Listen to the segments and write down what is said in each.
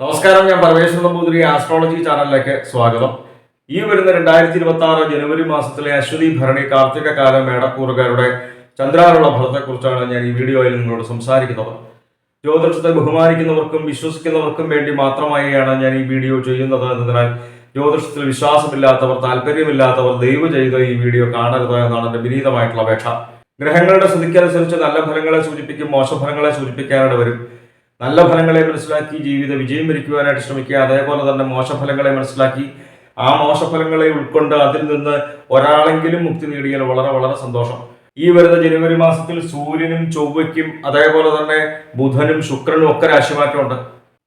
നമസ്കാരം ഞാൻ പരമേശ്വര നമ്പൂതിരി ആസ്ട്രോളജി ചാനലിലേക്ക് സ്വാഗതം. ഈ വരുന്ന രണ്ടായിരത്തി ഇരുപത്തി ആറ് ജനുവരി മാസത്തിലെ അശ്വതി ഭരണി കാർത്തിക കാല മേടക്കൂറുകാരുടെ ചന്ദ്രാനുള്ള ഫലത്തെക്കുറിച്ചാണ് ഞാൻ ഈ വീഡിയോയിൽ നിങ്ങളോട് സംസാരിക്കുന്നത്. ജ്യോതിഷത്തെ ബഹുമാനിക്കുന്നവർക്കും വിശ്വസിക്കുന്നവർക്കും വേണ്ടി മാത്രമായാണ് ഞാൻ ഈ വീഡിയോ ചെയ്യുന്നത്. എന്നതിനാൽ ജ്യോതിഷത്തിൽ വിശ്വാസമില്ലാത്തവർ താല്പര്യമില്ലാത്തവർ ദയവ് ചെയ്ത് ഈ വീഡിയോ കാണരുത് എന്നാണ് എന്റെ വിനീതമായിട്ടുള്ള അപേക്ഷ. ഗ്രഹങ്ങളുടെ സ്ഥിതിക്കനുസരിച്ച് നല്ല ഫലങ്ങളെ സൂചിപ്പിക്കും മോശഫലങ്ങളെ സൂചിപ്പിക്കാനായിട്ട് വരും. നല്ല ഫലങ്ങളെ മനസ്സിലാക്കി ജീവിത വിജയം വരിക്കുവാനായിട്ട് ശ്രമിക്കുക. അതേപോലെ തന്നെ മോശഫലങ്ങളെ മനസ്സിലാക്കി ആ മോശഫലങ്ങളെ ഉൾക്കൊണ്ട് അതിൽ നിന്ന് ഒരാളെങ്കിലും മുക്തി നേടിയാൽ വളരെ വളരെ സന്തോഷം. ഈ വരുന്ന ജനുവരി മാസത്തിൽ സൂര്യനും ചൊവ്വയ്ക്കും അതേപോലെ തന്നെ ബുധനും ശുക്രനും ഒക്കെ രാശിമാറ്റമുണ്ട്.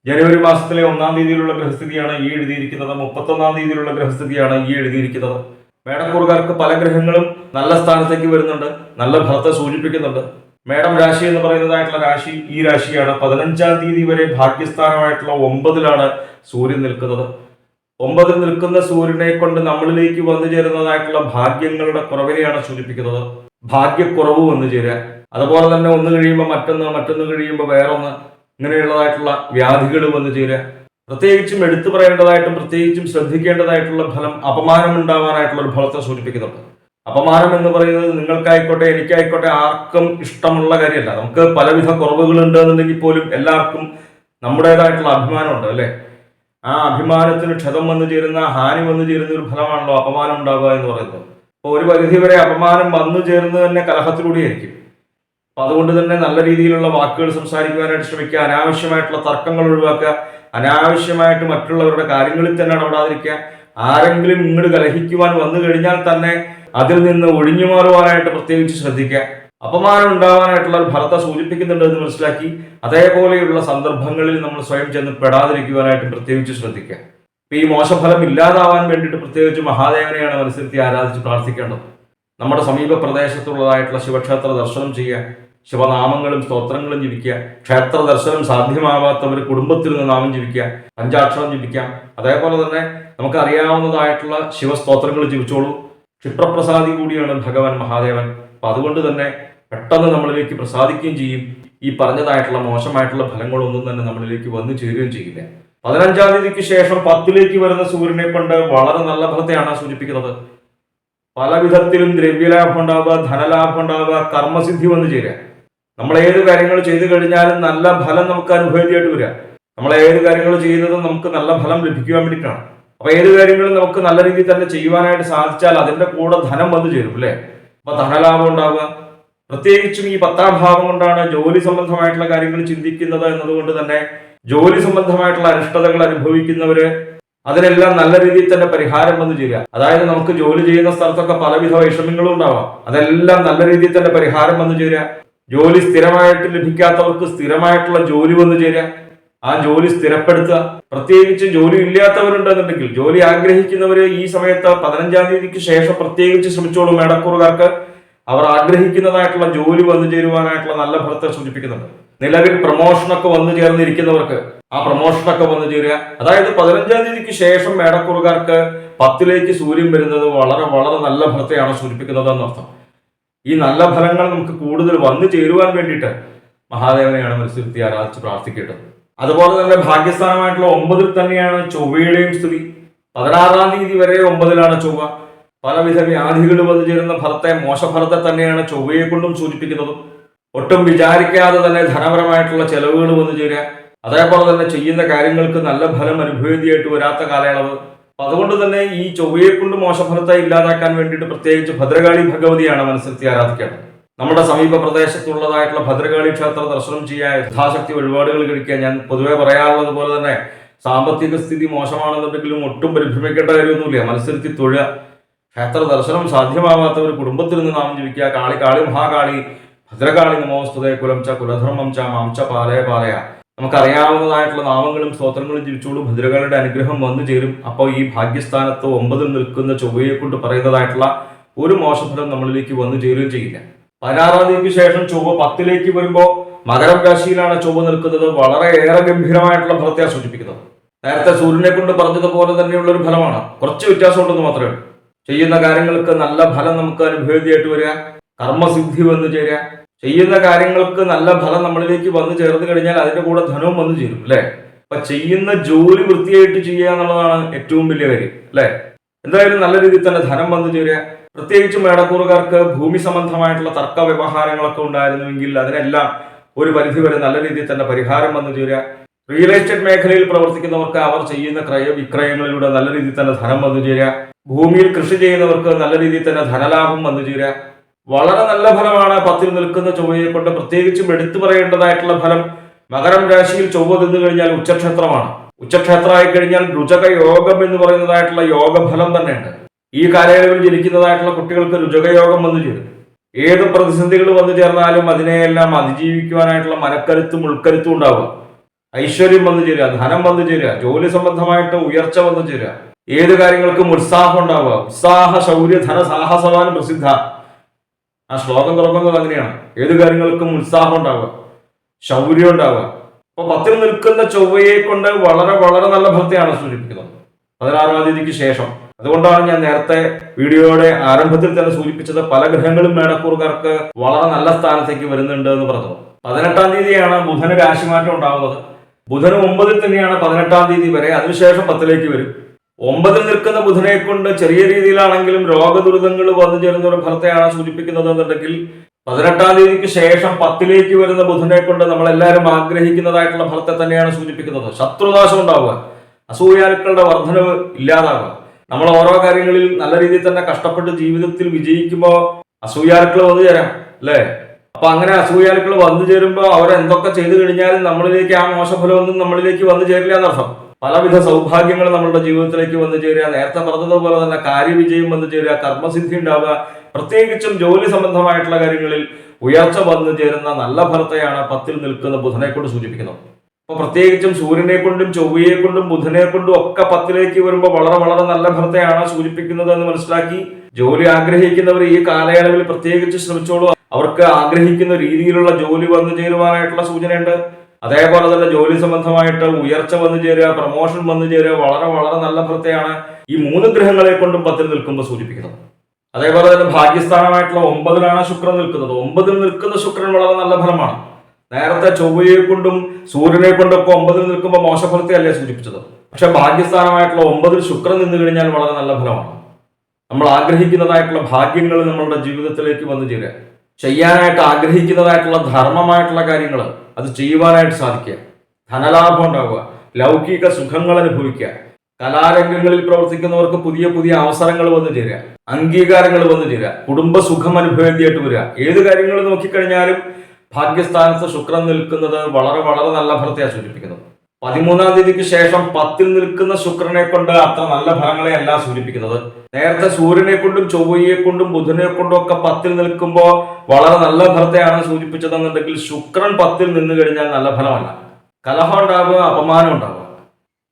ജനുവരി മാസത്തിലെ ഒന്നാം തീയതിയിലുള്ള ഗ്രഹസ്ഥിതിയാണ് ഈ എഴുതിയിരിക്കുന്നത്. മുപ്പത്തൊന്നാം തീയതിയിലുള്ള ഗ്രഹസ്ഥിതിയാണ് ഈ എഴുതിയിരിക്കുന്നത്. മേടക്കൂറുകാർക്ക് പല ഗ്രഹങ്ങളും നല്ല സ്ഥാനത്തേക്ക് വരുന്നുണ്ട്. നല്ല ഫലത്തെ സൂചിപ്പിക്കുന്നുണ്ട്. മേടം രാശി എന്ന് പറയുന്നതായിട്ടുള്ള രാശി ഈ രാശിയാണ്. പതിനഞ്ചാം തീയതി വരെ ഭാഗ്യസ്ഥാനമായിട്ടുള്ള ഒമ്പതിലാണ് സൂര്യൻ നിൽക്കുന്നത്. ഒമ്പതിൽ നിൽക്കുന്ന സൂര്യനെ കൊണ്ട് നമ്മളിലേക്ക് വന്നു ചേരുന്നതായിട്ടുള്ള ഭാഗ്യങ്ങളുടെ കുറവിനെയാണ് സൂചിപ്പിക്കുന്നത്. ഭാഗ്യക്കുറവ് വന്നു ചേരുക. അതുപോലെ തന്നെ ഒന്ന് കഴിയുമ്പോൾ മറ്റൊന്ന് മറ്റൊന്ന് കഴിയുമ്പോൾ വേറൊന്ന് ഇങ്ങനെയുള്ളതായിട്ടുള്ള വ്യാധികൾ വന്നു ചേരുക. പ്രത്യേകിച്ചും എടുത്തു പറയേണ്ടതായിട്ടും പ്രത്യേകിച്ചും ശ്രദ്ധിക്കേണ്ടതായിട്ടുള്ള ഫലം അപമാനം ഉണ്ടാവാനായിട്ടുള്ള ഒരു ഫലത്തെ സൂചിപ്പിക്കുന്നുണ്ട്. അപമാനം എന്ന് പറയുന്നത് നിങ്ങൾക്കായിക്കോട്ടെ എനിക്കായിക്കോട്ടെ ആർക്കും ഇഷ്ടമുള്ള കാര്യമല്ല. നമുക്ക് പലവിധ കുറവുകളുണ്ട് എന്നുണ്ടെങ്കിൽ പോലും എല്ലാവർക്കും നമ്മുടേതായിട്ടുള്ള അഭിമാനമുണ്ട് അല്ലേ? ആ അഭിമാനത്തിന് ക്ഷതം വന്നു ചേരുന്ന ഹാനി വന്നു ചേരുന്ന ഒരു ഫലമാണല്ലോ അപമാനം ഉണ്ടാവുക എന്ന് പറയുന്നത്. അപ്പോൾ ഒരു പരിധി വരെ അപമാനം വന്നു ചേരുന്നത് തന്നെ കലഹത്തിലൂടെയായിരിക്കും. അപ്പൊ അതുകൊണ്ട് തന്നെ നല്ല രീതിയിലുള്ള വാക്കുകൾ സംസാരിക്കുവാനായിട്ട് ശ്രമിക്കുക അനാവശ്യമായിട്ടുള്ള തർക്കങ്ങൾ ഒഴിവാക്കുക അനാവശ്യമായിട്ട് മറ്റുള്ളവരുടെ കാര്യങ്ങളിൽ തന്നെ ഇടപെടാതിരിക്കുക. ആരെങ്കിലും ഇങ്ങോട്ട് കലഹിക്കുവാൻ വന്നു കഴിഞ്ഞാൽ തന്നെ അതിൽ നിന്ന് ഒഴിഞ്ഞു മാറുവാനായിട്ട് പ്രത്യേകിച്ച് ശ്രദ്ധിക്കുക. അപമാനം ഉണ്ടാവാനായിട്ടുള്ള ഒരു ഫലത്തെ സൂചിപ്പിക്കുന്നുണ്ട് എന്ന് മനസ്സിലാക്കി അതേപോലെയുള്ള സന്ദർഭങ്ങളിൽ നമ്മൾ സ്വയം ചെന്ന് പെടാതിരിക്കുവാനായിട്ട് പ്രത്യേകിച്ച് ശ്രദ്ധിക്കുക. ഇപ്പം ഈ മോശഫലം ഇല്ലാതാവാൻ വേണ്ടിയിട്ട് പ്രത്യേകിച്ച് മഹാദേവനെയാണ് മനസ്സിരുത്തി ആരാധിച്ച് പ്രാർത്ഥിക്കേണ്ടത്. നമ്മുടെ സമീപ പ്രദേശത്തുള്ളതായിട്ടുള്ള ശിവക്ഷേത്ര ദർശനം ചെയ്യുക ശിവനാമങ്ങളും സ്തോത്രങ്ങളും ജപിക്കുക ക്ഷേത്ര ദർശനം സാധ്യമാവാത്തവർ കുടുംബത്തിൽ നിന്ന് നാമം ജപിക്കുക പഞ്ചാക്ഷരം ജപിക്കാം. അതേപോലെ തന്നെ നമുക്ക് അറിയാവുന്നതായിട്ടുള്ള ശിവസ്തോത്രങ്ങൾ ജപിച്ചോളൂ. ക്ഷിപ്രപ്രസാദി കൂടിയാണ് ഭഗവാൻ മഹാദേവൻ. അപ്പൊ അതുകൊണ്ട് തന്നെ പെട്ടെന്ന് നമ്മളിലേക്ക് പ്രസാദിക്കുകയും ചെയ്യും. ഈ പറഞ്ഞതായിട്ടുള്ള മോശമായിട്ടുള്ള ഫലങ്ങളൊന്നും തന്നെ നമ്മളിലേക്ക് വന്നു ചേരുകയും ചെയ്യില്ല. പതിനഞ്ചാം തീയതിക്ക് ശേഷം പത്തിലേക്ക് വരുന്ന സൂര്യനെ കൊണ്ട് വളരെ നല്ല ഫലത്തെയാണ് സൂചിപ്പിക്കുന്നത്. പല വിധത്തിലും ദ്രവ്യലാഭം ഉണ്ടാവുക ധനലാഭം ഉണ്ടാവുക കർമ്മസിദ്ധി വന്നു ചേരുക. നമ്മൾ ഏത് കാര്യങ്ങൾ ചെയ്തു കഴിഞ്ഞാലും നല്ല ഫലം നമുക്ക് അനുഭവത്തിയായിട്ട് വരിക. നമ്മൾ ഏത് കാര്യങ്ങൾ ചെയ്യുന്നതും നമുക്ക് നല്ല ഫലം ലഭിക്കുവാൻ വേണ്ടിയിട്ടാണ്. അപ്പൊ ഏത് കാര്യങ്ങളും നമുക്ക് നല്ല രീതിയിൽ തന്നെ ചെയ്യുവാനായിട്ട് സാധിച്ചാൽ അതിന്റെ കൂടെ ധനം വന്നു ചേരും അല്ലെ? അപ്പൊ ധനലാഭം ഉണ്ടാവുക. പ്രത്യേകിച്ചും ഈ പത്താം ഭാവം കൊണ്ടാണ് ജോലി സംബന്ധമായിട്ടുള്ള കാര്യങ്ങൾ ചിന്തിക്കുന്നത് എന്നതുകൊണ്ട് തന്നെ ജോലി സംബന്ധമായിട്ടുള്ള അനിഷ്ടതകൾ അനുഭവിക്കുന്നവര് അതിനെല്ലാം നല്ല രീതിയിൽ തന്നെ പരിഹാരം വന്നു ചേരുക. അതായത് നമുക്ക് ജോലി ചെയ്യുന്ന സ്ഥലത്തൊക്കെ പലവിധ വൈഷമ്യങ്ങളും ഉണ്ടാവാം. അതെല്ലാം നല്ല രീതിയിൽ തന്നെ പരിഹാരം വന്നു ചേരുക. ജോലി സ്ഥിരമായിട്ട് ലഭിക്കാത്തവർക്ക് സ്ഥിരമായിട്ടുള്ള ജോലി വന്നു ചേരുക. ആ ജോലി സ്ഥിരപ്പെടുത്തുക. പ്രത്യേകിച്ച് ജോലി ഇല്ലാത്തവരുണ്ടെന്നുണ്ടെങ്കിൽ ജോലി ആഗ്രഹിക്കുന്നവര് ഈ സമയത്ത് പതിനഞ്ചാം തീയതിക്ക് ശേഷം പ്രത്യേകിച്ച് ശ്രമിച്ചോളും മേടക്കൂറുകാർക്ക്. അവർ ആഗ്രഹിക്കുന്നതായിട്ടുള്ള ജോലി വന്നു ചേരുവാനായിട്ടുള്ള നല്ല ഫലത്തെ സൂചിപ്പിക്കുന്നുണ്ട്. നിലവിൽ പ്രൊമോഷനൊക്കെ വന്നു ചേർന്നിരിക്കുന്നവർക്ക് ആ പ്രൊമോഷനൊക്കെ വന്നു ചേരുക. അതായത് പതിനഞ്ചാം തീയതിക്ക് ശേഷം മേടക്കൂറുകാർക്ക് പത്തിലേക്ക് സൂര്യൻ വരുന്നത് വളരെ വളരെ നല്ല ഫലത്തെയാണ് സൂചിപ്പിക്കുന്നത് എന്നർത്ഥം. ഈ നല്ല ഫലങ്ങൾ നമുക്ക് കൂടുതൽ വന്നു ചേരുവാൻ വേണ്ടിയിട്ട് മഹാദേവനെയാണ് മനസ്സിരുത്തി ആരാധിച്ച് പ്രാർത്ഥിക്കേണ്ടത്. അതുപോലെ തന്നെ ഭാഗ്യസ്ഥാനമായിട്ടുള്ള ഒമ്പതിൽ തന്നെയാണ് ചൊവ്വയുടെയും സ്ഥിതി. പതിനാറാം തീയതി വരെ ഒമ്പതിലാണ് ചൊവ്വ. പലവിധ വ്യാധികൾ വന്നു ചേരുന്ന ഫലത്തെ മോശഫലത്തെ തന്നെയാണ് ചൊവ്വയെ കൊണ്ടും സൂചിപ്പിക്കുന്നതും. ഒട്ടും വിചാരിക്കാതെ തന്നെ ധനപരമായിട്ടുള്ള ചെലവുകൾ വന്നു ചേരുക. അതേപോലെ തന്നെ ചെയ്യുന്ന കാര്യങ്ങൾക്ക് നല്ല ഫലം അനുഭവേദിയായിട്ട് വരാത്ത കാലയളവ്. അപ്പൊ അതുകൊണ്ട് തന്നെ ഈ ചൊവ്വയെ കൊണ്ട് മോശഫലത്തെ ഇല്ലാതാക്കാൻ വേണ്ടിയിട്ട് പ്രത്യേകിച്ച് ഭദ്രകാളി ഭഗവതിയാണ് മനസ്സിലത്തി ആരാധിക്കേണ്ടത്. നമ്മുടെ സമീപ പ്രദേശത്തുള്ളതായിട്ടുള്ള ഭദ്രകാളി ക്ഷേത്ര ദർശനം ചെയ്യാൻ യഥാശക്തി വഴിപാടുകൾ കഴിക്കാൻ ഞാൻ പൊതുവെ പറയാറുള്ളത് പോലെ തന്നെ സാമ്പത്തിക സ്ഥിതി മോശമാണെന്നുണ്ടെങ്കിലും ഒട്ടും പരിഭ്രമിക്കേണ്ട കാര്യമൊന്നുമില്ല. മത്സരത്തിൽ തൊഴുക. ക്ഷേത്ര ദർശനം സാധ്യമാവാത്തവർ കുടുംബത്തിൽ നിന്ന് നാം ജീവിക്കുക. കാളി കാളി മഹാകാളി ഭദ്രകാളി നമോസ്തുതേ കുലം ച കുലധർമ്മം ച മാംച പാലയ പാലയ. നമുക്കറിയാവുന്നതായിട്ടുള്ള നാമങ്ങളും സ്തോത്രങ്ങളും ജീവിച്ചോളൂ ഭദ്രകാളിയുടെ അനുഗ്രഹം വന്നു ചേരും. അപ്പോൾ ഈ ഭാഗ്യസ്ഥാനത്ത് ഒമ്പതിൽ നിൽക്കുന്ന ചൊവ്വയെ കൊണ്ട് പറയുന്നതായിട്ടുള്ള ഒരു മോശഫലം നമ്മളിലേക്ക് വന്നു ചേരുകയും ചെയ്യില്ല. പതിനാറാം തീയതിക്ക് ശേഷം ചൊവ്വ പത്തിലേക്ക് വരുമ്പോൾ മകരം രാശിയിലാണ് ചൊവ്വ നിൽക്കുന്നത്. വളരെ ഏറെ ഗംഭീരമായിട്ടുള്ള ഫലത്തെയാണ് സൂചിപ്പിക്കുന്നത്. നേരത്തെ സൂര്യനെ കൊണ്ട് പറഞ്ഞതുപോലെ തന്നെയുള്ള ഒരു ഫലമാണ്. കുറച്ച് വ്യത്യാസമുണ്ടെന്ന് മാത്രമേ ഉള്ളൂ. ചെയ്യുന്ന കാര്യങ്ങൾക്ക് നല്ല ഫലം നമുക്ക് അനുഭവതിയായിട്ട് വരിക. കർമ്മസിദ്ധി വന്നു ചേരുക. ചെയ്യുന്ന കാര്യങ്ങൾക്ക് നല്ല ഫലം നമ്മളിലേക്ക് വന്നു ചേർന്ന് കഴിഞ്ഞാൽ അതിന്റെ കൂടെ ധനവും വന്നു ചേരും അല്ലെ? അപ്പൊ ചെയ്യുന്ന ജോലി വൃത്തിയായിട്ട് ചെയ്യുക എന്നുള്ളതാണ് ഏറ്റവും വലിയ കാര്യം അല്ലെ? എന്തായാലും നല്ല രീതിയിൽ തന്നെ ധനം വന്നു ചേരുക. പ്രത്യേകിച്ചും മേടക്കൂറുകാർക്ക് ഭൂമി സംബന്ധമായിട്ടുള്ള തർക്ക വ്യവഹാരങ്ങളൊക്കെ ഉണ്ടായിരുന്നുവെങ്കിൽ അതിനെല്ലാം ഒരു പരിധിവരെ നല്ല രീതിയിൽ തന്നെ പരിഹാരം വന്നു ചേരുക റിയൽ എസ്റ്റേറ്റ് മേഖലയിൽ പ്രവർത്തിക്കുന്നവർക്ക് അവർ ചെയ്യുന്ന ക്രയ വിക്രയങ്ങളിലൂടെ നല്ല രീതിയിൽ തന്നെ ധനം വന്നു ചേരുക ഭൂമിയിൽ കൃഷി ചെയ്യുന്നവർക്ക് നല്ല രീതിയിൽ തന്നെ ധനലാഭം വന്നു ചേരുക വളരെ നല്ല ഫലമാണ് പത്തിൽ നിൽക്കുന്ന ചൊവ്വയെ കൊണ്ട് പ്രത്യേകിച്ചും എടുത്തു പറയേണ്ടതായിട്ടുള്ള ഫലം മകരം രാശിയിൽ ചൊവ്വ തിന്നു കഴിഞ്ഞാൽ ഉച്ചക്ഷേത്രമാണ്. ഉച്ചക്ഷേത്രമായി കഴിഞ്ഞാൽ രുചക യോഗം എന്ന് പറയുന്നതായിട്ടുള്ള യോഗഫലം തന്നെയുണ്ട്. ഈ കാലയളവിൽ ജനിക്കുന്നതായിട്ടുള്ള കുട്ടികൾക്ക് രുചകയോഗം വന്നു ചേരും. ഏത് പ്രതിസന്ധികൾ വന്നു ചേർന്നാലും അതിനെയെല്ലാം അതിജീവിക്കുവാനായിട്ടുള്ള മനക്കരുത്തും ഉൾക്കരുത്തും ഉണ്ടാവുക. ഐശ്വര്യം വന്നു ചേരുക ധനം വന്നു ചേരുക ജോലി സംബന്ധമായിട്ട് ഉയർച്ച വന്നു ചേരുക. ഏത് കാര്യങ്ങൾക്കും ഉത്സാഹം ഉണ്ടാവുക. ഉത്സാഹ ശൗര്യ ധന സാഹസവാൻ പ്രസിദ്ധ. ആ ശ്ലോകം തുറക്കുന്നത് അങ്ങനെയാണ്. ഏത് കാര്യങ്ങൾക്കും ഉത്സാഹം ഉണ്ടാവുക. ശൗര്യം ഉണ്ടാവുക. അപ്പൊ പത്തിൽ നിൽക്കുന്ന ചൊവ്വയെ കൊണ്ട് വളരെ വളരെ നല്ല ഭക്തിയാണ് സൂചിപ്പിക്കുന്നത്. പതിനാറാം തീയതിക്ക് ശേഷം. അതുകൊണ്ടാണ് ഞാൻ നേരത്തെ വീഡിയോയുടെ ആരംഭത്തിൽ തന്നെ സൂചിപ്പിച്ചത് പല ഗ്രഹങ്ങളും മേടക്കൂറുകാർക്ക് വളരെ നല്ല സ്ഥാനത്തേക്ക് വരുന്നുണ്ട് എന്ന് പറഞ്ഞു. പതിനെട്ടാം തീയതിയാണ് ബുധന് രാശിമാറ്റം ഉണ്ടാവുന്നത്. ബുധന് ഒമ്പതിൽ തന്നെയാണ് പതിനെട്ടാം തീയതി വരെ അതിനുശേഷം പത്തിലേക്ക് വരും. ഒമ്പതിൽ നിൽക്കുന്ന ബുധനെ കൊണ്ട് ചെറിയ രീതിയിലാണെങ്കിലും രോഗദുരിതങ്ങൾ വന്നു ചേരുന്ന ഒരു ഫലത്തെയാണ് സൂചിപ്പിക്കുന്നത് എന്നുണ്ടെങ്കിൽ പതിനെട്ടാം തീയതിക്ക് ശേഷം പത്തിലേക്ക് വരുന്ന ബുധനെ കൊണ്ട് നമ്മളെല്ലാവരും ആഗ്രഹിക്കുന്നതായിട്ടുള്ള ഫലത്തെ തന്നെയാണ് സൂചിപ്പിക്കുന്നത്. ശത്രുനാശം ഉണ്ടാവുക അസൂയാലുക്കളുടെ വർധനവ് ഇല്ലാതാവുക. നമ്മൾ ഓരോ കാര്യങ്ങളിൽ നല്ല രീതിയിൽ തന്നെ കഷ്ടപ്പെട്ട് ജീവിതത്തിൽ വിജയിക്കുമ്പോൾ അസൂയാലുക്കൾ വന്നു ചേരാം അല്ലേ? അപ്പൊ അങ്ങനെ അസൂയാലുക്കൾ വന്നു ചേരുമ്പോൾ അവരെന്തൊക്കെ ചെയ്തു കഴിഞ്ഞാലും നമ്മളിലേക്ക് ആ മോശഫലമൊന്നും നമ്മളിലേക്ക് വന്നു ചേരില്ല എന്നർത്ഥം. പലവിധ സൗഭാഗ്യങ്ങൾ നമ്മളുടെ ജീവിതത്തിലേക്ക് വന്നു ചേരുക. നേരത്തെ പറഞ്ഞതുപോലെ തന്നെ കാര്യവിജയം വന്നു ചേരുക കർമ്മസിദ്ധി ഉണ്ടാവുക. പ്രത്യേകിച്ചും ജോലി സംബന്ധമായിട്ടുള്ള കാര്യങ്ങളിൽ ഉയർച്ച വന്നു ചേരുന്ന നല്ല ഫലത്തെയാണ് പത്തിൽ നിൽക്കുന്ന ബുധനെ കൊണ്ട് സൂചിപ്പിക്കുന്നത്. അപ്പൊ പ്രത്യേകിച്ചും സൂര്യനെ കൊണ്ടും ചൊവ്വയെ കൊണ്ടും ബുധനെ കൊണ്ടും ഒക്കെ പത്തിലേക്ക് വരുമ്പോൾ വളരെ വളരെ നല്ല ഫലത്തെയാണ് സൂചിപ്പിക്കുന്നത് എന്ന് മനസ്സിലാക്കി. ജോലി ആഗ്രഹിക്കുന്നവർ ഈ കാലയളവിൽ പ്രത്യേകിച്ച് ശ്രമിച്ചോളൂ. അവർക്ക് ആഗ്രഹിക്കുന്ന രീതിയിലുള്ള ജോലി വന്നു ചേരുവാനായിട്ടുള്ള സൂചനയുണ്ട്. അതേപോലെ തന്നെ ജോലി സംബന്ധമായിട്ട് ഉയർച്ച വന്നു ചേരുക പ്രൊമോഷൻ വന്നു ചേരുക വളരെ വളരെ നല്ല ഫലത്തെയാണ് ഈ മൂന്ന് ഗ്രഹങ്ങളെ കൊണ്ടും പത്തിൽ നിൽക്കുമ്പോൾ സൂചിപ്പിക്കുന്നത്. അതേപോലെ തന്നെ ഭാഗ്യസ്ഥാനമായിട്ടുള്ള ഒമ്പതിലാണ് ശുക്രൻ നിൽക്കുന്നത്. ഒമ്പതിൽ നിൽക്കുന്ന ശുക്രൻ വളരെ നല്ല ഫലമാണ് നേരത്തെ ചൊവ്വയെ കൊണ്ടും സൂര്യനെ കൊണ്ടും ഒക്കെ ഒമ്പതിൽ നിൽക്കുമ്പോൾ മോശഫലത്തെ അല്ലേ സൂചിപ്പിച്ചത്? പക്ഷെ ഭാഗ്യസ്ഥാനമായിട്ടുള്ള ഒമ്പതിൽ ശുക്രൻ നിന്ന് കഴിഞ്ഞാൽ വളരെ നല്ല ഫലമാണ്. നമ്മൾ ആഗ്രഹിക്കുന്നതായിട്ടുള്ള ഭാഗ്യങ്ങൾ നമ്മളുടെ ജീവിതത്തിലേക്ക് വന്നു ചേരുക. ചെയ്യാനായിട്ട് ആഗ്രഹിക്കുന്നതായിട്ടുള്ള ധർമ്മമായിട്ടുള്ള കാര്യങ്ങൾ അത് ചെയ്യുവാനായിട്ട് സാധിക്കുക. ധനലാഭം ഉണ്ടാവുക. ലൗകിക സുഖങ്ങൾ അനുഭവിക്കുക. കലാരംഗങ്ങളിൽ പ്രവർത്തിക്കുന്നവർക്ക് പുതിയ പുതിയ അവസരങ്ങൾ വന്നു ചേരുക. അംഗീകാരങ്ങൾ വന്നു ചേരുക. കുടുംബ സുഖം അനുഭവേണ്ടിയായിട്ട് വരിക. ഏത് കാര്യങ്ങൾ നോക്കിക്കഴിഞ്ഞാലും ഭാഗ്യസ്ഥാനത്ത് ശുക്രൻ നിൽക്കുന്നത് വളരെ വളരെ നല്ല ഫലത്തെയാണ് സൂചിപ്പിക്കുന്നത്. പതിമൂന്നാം തീയതിക്ക് ശേഷം പത്തിൽ നിൽക്കുന്ന ശുക്രനെ കൊണ്ട് അത്ര നല്ല ഫലങ്ങളെ അല്ല സൂചിപ്പിക്കുന്നത്. നേരത്തെ സൂര്യനെ കൊണ്ടും ചൊവ്വയെ കൊണ്ടും ബുധനെ കൊണ്ടും ഒക്കെ പത്തിൽ നിൽക്കുമ്പോൾ വളരെ നല്ല ഫലത്തെയാണ് സൂചിപ്പിച്ചതെന്നുണ്ടെങ്കിൽ ശുക്രൻ പത്തിൽ നിന്ന് കഴിഞ്ഞാൽ നല്ല ഫലമല്ല. കലഹം ഉണ്ടാവുക അപമാനം ഉണ്ടാവുക.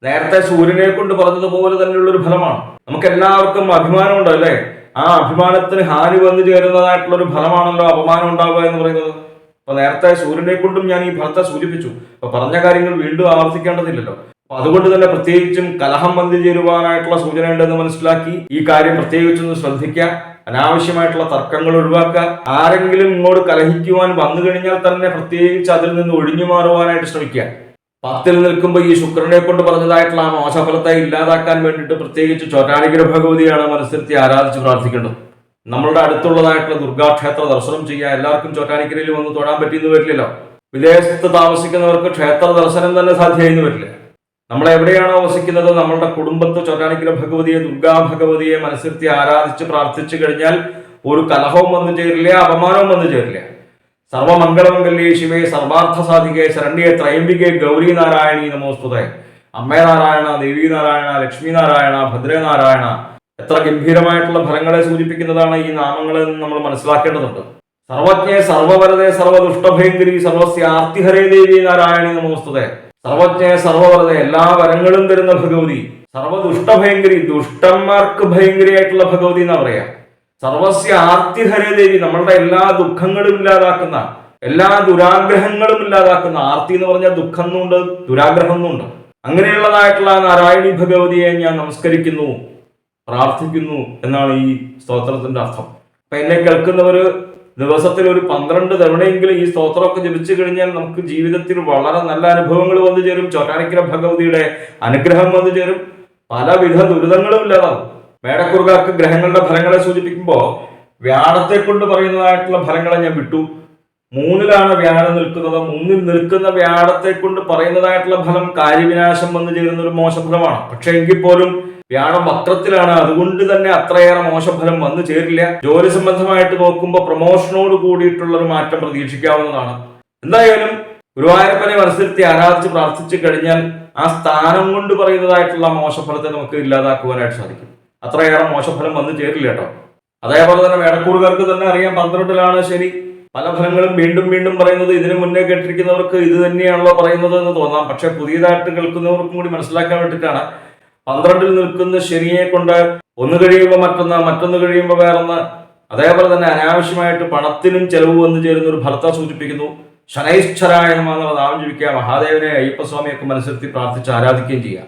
നേരത്തെ സൂര്യനെ കൊണ്ട് പറഞ്ഞതുപോലെ തന്നെയുള്ള ഒരു ഫലമാണ്. നമുക്ക് എല്ലാവർക്കും അഭിമാനം ഉണ്ടല്ലേ ആ അഭിമാനത്തിന് ഹാനി വന്നു ചേരുന്നതായിട്ടുള്ള ഒരു ഫലമാണല്ലോ അപമാനം ഉണ്ടാവുക എന്ന് പറയുന്നത്. അപ്പൊ നേരത്തെ സൂര്യനെ കൊണ്ടും ഞാൻ ഈ ഫലത്തെ സൂചിപ്പിച്ചു. അപ്പൊ പറഞ്ഞ കാര്യങ്ങൾ വീണ്ടും ആവർത്തിക്കേണ്ടതില്ലല്ലോ. അപ്പൊ അതുകൊണ്ട് തന്നെ പ്രത്യേകിച്ചും കലഹം വന്നു ചേരുവാനായിട്ടുള്ള സൂചന ഉണ്ടെന്ന് മനസ്സിലാക്കി. ഈ കാര്യം പ്രത്യേകിച്ചൊന്ന് ശ്രദ്ധിക്കുക. അനാവശ്യമായിട്ടുള്ള തർക്കങ്ങൾ ഒഴിവാക്കുക. ആരെങ്കിലും ഇങ്ങോട്ട് കലഹിക്കുവാൻ വന്നു കഴിഞ്ഞാൽ തന്നെ പ്രത്യേകിച്ച് അതിൽ നിന്ന് ഒഴിഞ്ഞു മാറുവാനായിട്ട് ശ്രമിക്കുക. പത്തിൽ നിൽക്കുമ്പോൾ ഈ ശുക്രനെ കൊണ്ട് പറഞ്ഞതായിട്ടുള്ള ആ മോശഫലത്തെ ഇല്ലാതാക്കാൻ വേണ്ടിയിട്ട് പ്രത്യേകിച്ച് ചോറ്റാനിക്കര ഭഗവതിയാണ് മനസ്സിലത്തി ആരാധിച്ച് പ്രാർത്ഥിക്കേണ്ടത്. നമ്മളുടെ അടുത്തുള്ളതായിട്ടുള്ള ദുർഗാക്ഷേത്ര ദർശനം ചെയ്യാൻ എല്ലാവർക്കും ചോറ്റാനിക്കരയിൽ വന്ന് തൊടാൻ പറ്റിയെന്ന് വരില്ലല്ലോ. വിദേശത്ത് താമസിക്കുന്നവർക്ക് ക്ഷേത്ര ദർശനം തന്നെ സാധ്യമായെന്ന് വരില്ല. നമ്മൾ എവിടെയാണോ വസിക്കുന്നത് നമ്മളുടെ കുടുംബത്ത് ചോറ്റാനിക്കര ഭഗവതിയെ ദുർഗാ ഭഗവതിയെ മനസ്സിരുത്തി ആരാധിച്ച് പ്രാർത്ഥിച്ചു കഴിഞ്ഞാൽ ഒരു കലഹവും വന്നു ചേരില്ല അപമാനവും വന്നു ചേരില്ല. സർവമംഗളമംഗല്യേ ശിവേ സർവാർത്ഥ സാധികേ ശരണ്യേ ത്രയംബികെ ഗൗരി നാരായണി നമോസ്തുതേ അമ്മേ നാരായണ ദേവി നാരായണ ലക്ഷ്മി നാരായണ ഭദ്രേ നാരായണ എത്ര ഗംഭീരമായിട്ടുള്ള ഫലങ്ങളെ സൂചിപ്പിക്കുന്നതാണ് ഈ നാമങ്ങളെ നമ്മൾ മനസ്സിലാക്കേണ്ടതുണ്ട്. സർവജ്ഞേ സർവവരതെ സർവദുഷ്ടഭയങ്കരി സർവസ്യാർത്തിഹരേ ദേവി നാരായണി നമോസ്തുതേ. സർവജ്ഞേ സർവവരതെ എല്ലാ വരങ്ങളും തരുന്ന ഭഗവതി. സർവദുഷ്ടഭയങ്കരി ദുഷ്ടന്മാർക്ക് ഭയങ്കരിയായിട്ടുള്ള ഭഗവതി എന്ന് പറയാം. സർവസ്യ ആർത്തിഹരേ ദേവി നമ്മളുടെ എല്ലാ ദുഃഖങ്ങളും ഇല്ലാതാക്കുന്ന എല്ലാ ദുരാഗ്രഹങ്ങളും ഇല്ലാതാക്കുന്ന ആർത്തി എന്ന് പറഞ്ഞാൽ ദുഃഖം എന്നുണ്ട് ദുരാഗ്രഹം എന്നുണ്ട്. അങ്ങനെയുള്ളതായിട്ടുള്ള നാരായണി ഭഗവതിയെ ഞാൻ നമസ്കരിക്കുന്നു. പ്രാർത്ഥിക്കുന്നു എന്നാണ് ഈ സ്തോത്രത്തിന്റെ അർത്ഥം. അപ്പൊ എന്നെ കേൾക്കുന്നവര് ദിവസത്തിൽ ഒരു പന്ത്രണ്ട് തവണയെങ്കിലും ഈ സ്തോത്രമൊക്കെ ജപിച്ചു കഴിഞ്ഞാൽ നമുക്ക് ജീവിതത്തിൽ വളരെ നല്ല അനുഭവങ്ങൾ വന്നു ചേരും. ചോറ്റാനിക്കര ഭഗവതിയുടെ അനുഗ്രഹം വന്നു ചേരും. പലവിധ ദുരിതങ്ങളും ഇല്ലാതാവും. മേടക്കുറുകാർക്ക് ഗ്രഹങ്ങളുടെ ഫലങ്ങളെ സൂചിപ്പിക്കുമ്പോൾ വ്യാഴത്തെ കൊണ്ട് പറയുന്നതായിട്ടുള്ള ഫലങ്ങളെ ഞാൻ വിട്ടു. മൂന്നിലാണ് വ്യാഴം നിൽക്കുന്നത്. മൂന്നിൽ നിൽക്കുന്ന വ്യാഴത്തെ കൊണ്ട് പറയുന്നതായിട്ടുള്ള ഫലം കാര്യവിനാശം വന്നു ചേരുന്ന ഒരു മോശഫലമാണ് പക്ഷെ എങ്കിൽ പോലും വ്യാഴം വക്രത്തിലാണ്. അതുകൊണ്ട് തന്നെ അത്രയേറെ മോശഫലം വന്നു ചേരില്ല. ജോലി സംബന്ധമായിട്ട് നോക്കുമ്പോൾ പ്രൊമോഷനോട് കൂടിയിട്ടുള്ള ഒരു മാറ്റം പ്രതീക്ഷിക്കാവുന്നതാണ്. എന്തായാലും ഗുരുവായൂരപ്പനെ മനസ്സിലെത്തി ആരാധിച്ച് പ്രാർത്ഥിച്ചു കഴിഞ്ഞാൽ ആ സ്ഥാനം കൊണ്ട് പറയുന്നതായിട്ടുള്ള മോശഫലത്തെ നമുക്ക് ഇല്ലാതാക്കുവാനായിട്ട് സാധിക്കും. അത്രയേറെ മോശഫലം വന്നു ചേരില്ല കേട്ടോ. അതേപോലെ തന്നെ വേടക്കൂടുകാർക്ക് തന്നെ അറിയാം പന്ത്രണ്ടിലാണ് ശരി പല ഫലങ്ങളും വീണ്ടും വീണ്ടും പറയുന്നത്. ഇതിനു മുന്നേ കേട്ടിരിക്കുന്നവർക്ക് ഇത് തന്നെയാണല്ലോ പറയുന്നത് എന്ന് തോന്നാം. പക്ഷെ പുതിയതായിട്ട് കേൾക്കുന്നവർക്കും കൂടി മനസ്സിലാക്കാൻ വേണ്ടിയിട്ടാണ് പന്ത്രണ്ടിൽ നിൽക്കുന്ന ശരിയെ കൊണ്ട് ഒന്ന് കഴിയുമ്പോൾ മറ്റൊന്ന് മറ്റൊന്ന് കഴിയുമ്പോൾ വേറൊന്ന്. അതേപോലെ തന്നെ അനാവശ്യമായിട്ട് പണത്തിനും ചെലവ് വന്നു ചേരുന്ന ഒരു ഭർത്ത സൂചിപ്പിക്കുന്നു. ശനൈശ്വരായ എന്നുള്ള നാമം മഹാദേവനെ അയ്യപ്പസ്വാമിയൊക്കെ മനസ്സിലത്തി പ്രാർത്ഥിച്ച് ആരാധിക്കുകയും ചെയ്യുക.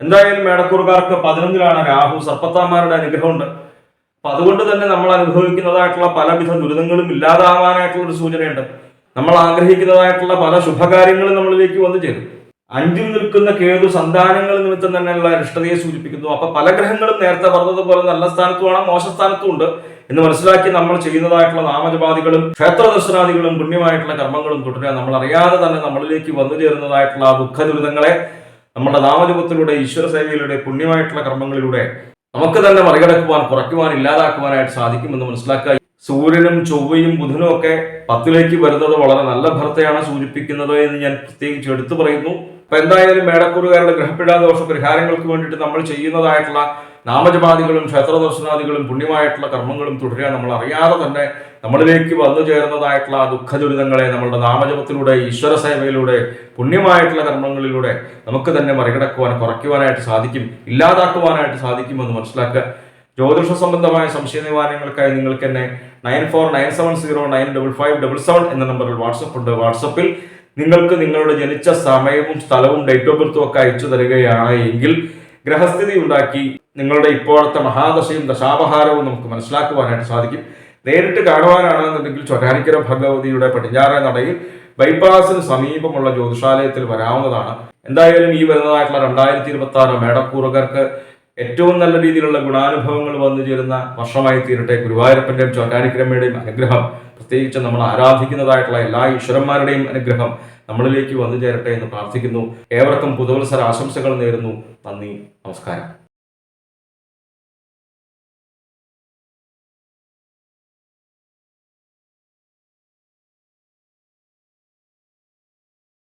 എന്തായാലും മേടക്കൂറുകാർക്ക് പതിനൊന്നിലാണ് രാഹു. സർപ്പത്താന്മാരുടെ അനുഗ്രഹമുണ്ട്. അപ്പൊ അതുകൊണ്ട് തന്നെ നമ്മൾ അനുഭവിക്കുന്നതായിട്ടുള്ള പലവിധ ദുരിതങ്ങളും ഇല്ലാതാവാനായിട്ടുള്ള ഒരു സൂചനയുണ്ട്. നമ്മൾ ആഗ്രഹിക്കുന്നതായിട്ടുള്ള പല ശുഭകാര്യങ്ങളും നമ്മളിലേക്ക് വന്നു ചേരും. അഞ്ചിൽ നിൽക്കുന്ന കേതു സന്താനങ്ങൾ നിമിത്തം തന്നെയുള്ള അരിഷ്ടതയെ സൂചിപ്പിക്കുന്നു. അപ്പൊ പല ഗ്രഹങ്ങളും നേരത്തെ പറഞ്ഞതുപോലെ നല്ല സ്ഥാനത്തുമാണ് മോശ സ്ഥാനത്തും ഉണ്ട് എന്ന് മനസ്സിലാക്കി നമ്മൾ ചെയ്യുന്നതായിട്ടുള്ള നാമജപാദികളും ക്ഷേത്ര ദർശനാദികളും പുണ്യമായിട്ടുള്ള കർമ്മങ്ങളും തുടരുക. നമ്മൾ അറിയാതെ തന്നെ നമ്മളിലേക്ക് വന്നു ചേരുന്നതായിട്ടുള്ള ദുഃഖ ദുരിതങ്ങളെ നമ്മുടെ നാമജപത്തിലൂടെ ഈശ്വര സേവയിലൂടെ പുണ്യമായിട്ടുള്ള കർമ്മങ്ങളിലൂടെ നമുക്ക് തന്നെ മറികടക്കുവാൻ കുറയ്ക്കുവാൻ ഇല്ലാതാക്കുവാനായിട്ട് സാധിക്കുമെന്ന് മനസ്സിലാക്കുക. സൂര്യനും ചൊവ്വയും ബുധനും ഒക്കെ പത്തിലേക്ക് വരുന്നത് വളരെ നല്ല ഭർത്തയാണ് സൂചിപ്പിക്കുന്നത് എന്ന് ഞാൻ പ്രത്യേകിച്ച് എടുത്തു പറയുന്നു. അപ്പൊ എന്തായാലും മേടക്കൂറുകാരുടെ ഗ്രഹപ്പിഴാ ദോഷ പരിഹാരങ്ങൾക്ക് വേണ്ടിയിട്ട് നമ്മൾ ചെയ്യുന്നതായിട്ടുള്ള നാമജപാദികളും ക്ഷേത്ര ദർശനാദികളും പുണ്യമായിട്ടുള്ള കർമ്മങ്ങളും തുടരുക നമ്മൾ അറിയാതെ തന്നെ നമ്മളിലേക്ക് വന്നു ചേർന്നതായിട്ടുള്ള ദുഃഖ ദുരിതങ്ങളെ നമ്മളുടെ നാമജപത്തിലൂടെ ഈശ്വര സേവയിലൂടെ പുണ്യമായിട്ടുള്ള കർമ്മങ്ങളിലൂടെ നമുക്ക് തന്നെ മറികടക്കുവാൻ കുറയ്ക്കുവാനായിട്ട് സാധിക്കും ഇല്ലാതാക്കുവാനായിട്ട് സാധിക്കുമെന്ന് മനസ്സിലാക്കുക. ജ്യോതിഷ സംബന്ധമായ സംശയ നിവാരണങ്ങൾക്കായി നിങ്ങൾക്ക് എന്നെ nine four nine seven zero nine double five double seven എന്ന നമ്പറിൽ വാട്സപ്പ് ഉണ്ട്. വാട്സപ്പിൽ നിങ്ങൾക്ക് നിങ്ങളുടെ ജനിച്ച സമയവും സ്ഥലവും ഡേറ്റ് ഓഫ് ബർത്തും ഒക്കെ അയച്ചു തരികയാണ് എങ്കിൽ ഗ്രഹസ്ഥിതി ഉണ്ടാക്കി നിങ്ങളുടെ ഇപ്പോഴത്തെ മഹാദശയും ദശാപഹാരവും നമുക്ക് മനസ്സിലാക്കുവാനായിട്ട് സാധിക്കും. നേരിട്ട് കാണുവാനാണെന്നുണ്ടെങ്കിൽ ചൊരാനിക്കര ഭഗവതിയുടെ പടിഞ്ഞാറേ നടയിൽ ബൈപ്പാസിന് സമീപമുള്ള ജ്യോതിഷാലയത്തിൽ വരാവുന്നതാണ്. എന്തായാലും ഈ വരുന്നതായിട്ടുള്ള രണ്ടായിരത്തി ഇരുപത്തി ആറ് മേടക്കൂറുകാർക്ക് ഏറ്റവും നല്ല രീതിയിലുള്ള ഗുണാനുഭവങ്ങൾ വന്നു ചേരുന്ന വർഷമായി തീരട്ടെ. ഗുരുവായൂരപ്പന്റെയും ചോറ്റാനിക്രമയുടെയും അനുഗ്രഹം. പ്രത്യേകിച്ച് നമ്മൾ ആരാധിക്കുന്നതായിട്ടുള്ള എല്ലാ ഈശ്വരന്മാരുടെയും അനുഗ്രഹം നമ്മളിലേക്ക് വന്നു ചേരട്ടെ എന്ന് പ്രാർത്ഥിക്കുന്നു. ഏവർക്കും പുതുവത്സര ആശംസകൾ നേരുന്നു. നന്ദി. നമസ്കാരം.